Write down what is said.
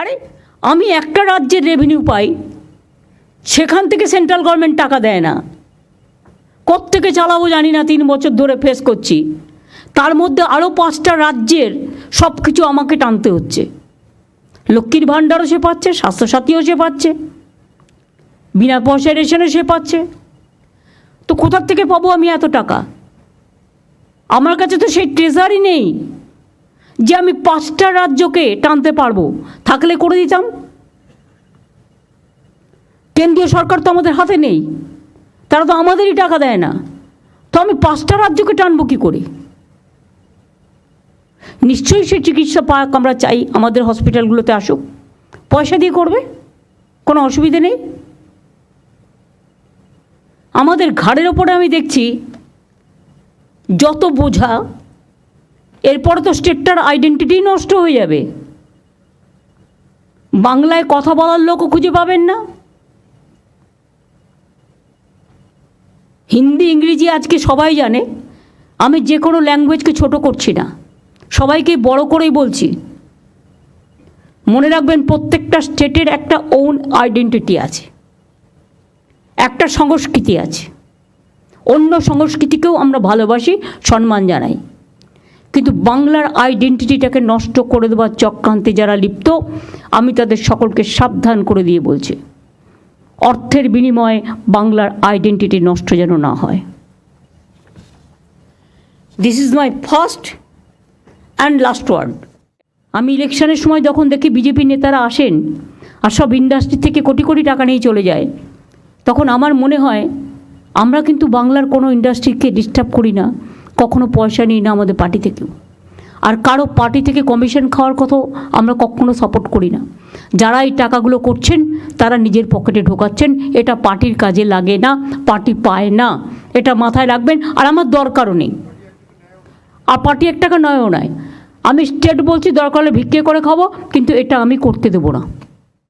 আরে, আমি একটা রাজ্যের রেভিনিউ পাই, সেখান থেকে সেন্ট্রাল গভর্নমেন্ট টাকা দেয় না। কোত্থেকে চালাবো জানি না, তিন বছর ধরে ফেস করছি। তার মধ্যে আরও পাঁচটা রাজ্যের সব কিছু আমাকে টানতে হচ্ছে। লক্ষ্মীর ভাণ্ডারও সে পাচ্ছে, স্বাস্থ্যসাথীও সে পাচ্ছে, বিনা পয়সায় রেশনও সে পাচ্ছে। তো কোথার থেকে পাবো আমি এত টাকা? আমার কাছে তো সেই ট্রেজারই নেই। যে আমি পাঁচটা রাজ্যকে টানতে পারব, থাকলে করে দিতাম। কেন্দ্রীয় সরকার তো আমাদের হাতে নেই, তারা তো আমাদেরই টাকা দেয় না। তো আমি পাঁচটা রাজ্যকে টানবো কী করে? নিশ্চয়ই সে চিকিৎসা পাক আমরা চাই, আমাদের হসপিটালগুলোতে আসুক। পয়সা দিয়ে করবে, কোনো অসুবিধে নেই। আমাদের ঘাড়ের ওপরে আমি দেখছি, যত বোঝা এরপরে তো স্টেটটার আইডেন্টিটি নষ্ট হয়ে যাবে। বাংলায় কথা বলার লোকও খুঁজে পাবেন না। হিন্দি, ইংরেজি আজকে সবাই জানে। আমি যে কোনো ল্যাঙ্গুয়েজকে ছোট করছি না। সবাইকে বড় করেই বলছি। মনে রাখবেন প্রত্যেকটা স্টেটের একটা ওন আইডেন্টিটি আছে। একটা সংস্কৃতি আছে। অন্য সংস্কৃতিকেও আমরা ভালোবাসি, সম্মান জানাই। কিন্তু বাংলার আইডেন্টিটিটাকে নষ্ট করে দেওয়ার চক্রান্তে যারা লিপ্ত, আমি তাদের সকলকে সাবধান করে দিয়ে বলছি, অর্থের বিনিময়ে বাংলার আইডেন্টিটি নষ্ট যেন না হয়। This is my first and last word আমি ইলেকশনের সময় যখন দেখি বিজেপি নেতারা আসেন আর সব ইন্ডাস্ট্রি থেকে কোটি কোটি টাকা নিয়ে চলে যায়, তখন আমার মনে হয় আমরা কিন্তু বাংলার কোনো ইন্ডাস্ট্রিকে ডিস্টার্ব করি না। কখনো পয়সা নিই না আমাদের পার্টি থেকেও। আর কারও পার্টি থেকে কমিশন খাওয়ার কথাও আমরা কখনো সাপোর্ট করি না। যারা এই টাকাগুলো করছেন, তারা নিজের পকেটে ঢোকাচ্ছেন, এটা পার্টির কাজে লাগে না পার্টি পায় না। এটা মাথায় রাখবেন, আর আমার দরকারও নেই। আর পার্টি এক টাকা নয়ও নয়। আমি স্টেট বলছি দরকার হলে ভিক্ষে করে খাব, কিন্তু এটা আমি করতে দেবো না।